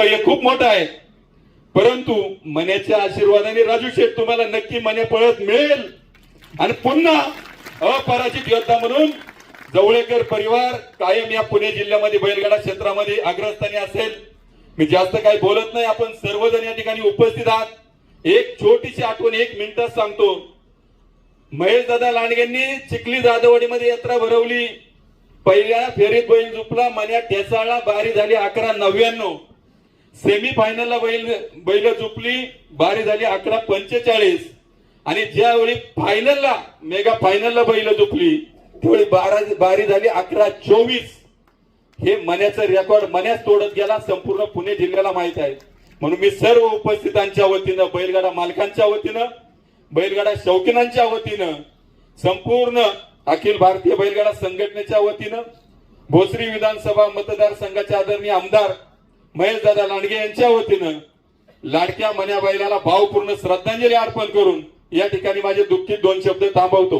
हे खूप मोठं आहे. परंतु मण्याच्या आशीर्वादाने राजू शेठ तुम्हाला नक्की मने पळत मिळेल. आणि पुन्हा अपराजित योद्धा म्हणून जवळेकर परिवार कायम या पुणे जिल्ह्यामध्ये बैलगाडा क्षेत्रामध्ये अग्रस्थानी असेल. मी जास्त काही बोलत नाही. आपण सर्वजण या ठिकाणी उपस्थित आहात. एक छोटीशी आठवण एक मिनिटात सांगतो. महेश दादा लांडगेंनी चिखली जाधववाडीमध्ये यात्रा भरवली. पहिल्या फेरीत बैल झुपला मन्या ठेसाळला बारी झाली अकरा नव्याण्णव. सेमी फायनलला बैल बैल झुपली बारी झाली अकरा पंचेचाळीस. आणि ज्यावेळी फायनलला मेगा फायनलला बैल झुपली त्यावेळी बारा बारी झाली अकरा चोवीस. हे मन्याचं रेकॉर्ड मन्याच तोडत गेला संपूर्ण पुणे जिल्ह्याला माहीत आहे. म्हणून मी सर्व उपस्थितांच्या वतीनं बैलगाडा मालकांच्या वतीनं बैलगाडा शौकीनांच्या वतीनं संपूर्ण अखिल भारतीय बैलगाडा संघटनेच्या वतीनं भोसरी विधानसभा मतदारसंघाचे आदरणीय आमदार महेश दादा लांडगे यांच्या वतीनं लाडक्या मन्या बैलाला भावपूर्ण श्रद्धांजली अर्पण करून या ठिकाणी माझे दुःखित दोन शब्द थांबवतो.